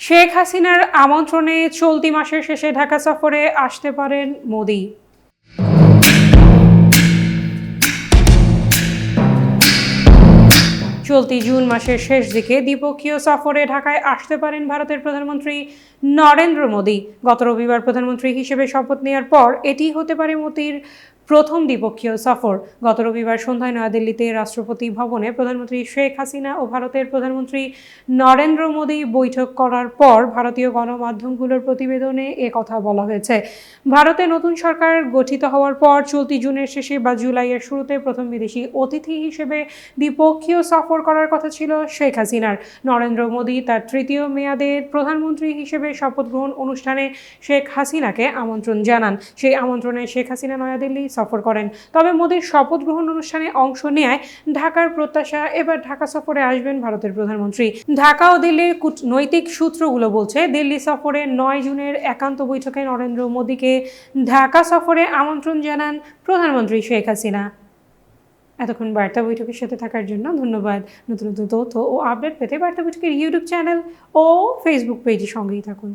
শেখ হাসিনার আমন্ত্রণে চলতি মাসের শেষে ঢাকা সফরে আসতে পারেন মোদি। চলতি জুন মাসের শেষ দিকে দ্বিপক্ষীয় সফরে ঢাকায় আসতে পারেন ভারতের প্রধানমন্ত্রী নরেন্দ্র মোদী। গত রবিবার প্রধানমন্ত্রী হিসেবে শপথ নেওয়ার পর এটি হতে পারে মোদির প্রথম দ্বিপক্ষীয় সফর। গত রবিবার সন্ধ্যায় নয়াদিল্লিতে রাষ্ট্রপতি ভবনে প্রধানমন্ত্রী শেখ হাসিনা ও ভারতের প্রধানমন্ত্রী নরেন্দ্র মোদী বৈঠক করার পর ভারতীয় গণমাধ্যমগুলোর প্রতিবেদনে এ কথা বলা হয়েছে। ভারতে নতুন সরকার গঠিত হওয়ার পর চলতি জুনের শেষে বা জুলাইয়ের শুরুতে প্রথম বিদেশি অতিথি হিসেবে দ্বিপক্ষীয় সফর করার কথা ছিল শেখ হাসিনার। নরেন্দ্র মোদী তার তৃতীয় মেয়াদের প্রধানমন্ত্রী হিসেবে শপথ গ্রহণ অনুষ্ঠানে শেখ হাসিনাকে আমন্ত্রণ জানান। সেই আমন্ত্রণে শেখ হাসিনা নয়াদিল্লি সফর করেন। তবে মোদীর শপথ গ্রহণ অনুষ্ঠানে অংশ নেয় ঢাকার প্রত্যাশা এবার ঢাকা সফরে আসবেন ভারতের প্রধানমন্ত্রী। ঢাকা ও দিল্লির কূটনৈতিক সূত্রগুলো বলছে, দিল্লি সফরে নয় জুনের একান্ত বৈঠকে নরেন্দ্র মোদীকে ঢাকা সফরে আমন্ত্রণ জানান প্রধানমন্ত্রী শেখ হাসিনা। এতক্ষণ বার্তা বৈঠকের সাথে থাকার জন্য ধন্যবাদ। নতুন নতুন তথ্য ও আপডেট পেতে বার্তা বৈঠকের ইউটিউব চ্যানেল ও ফেসবুক পেজে সঙ্গেই থাকুন।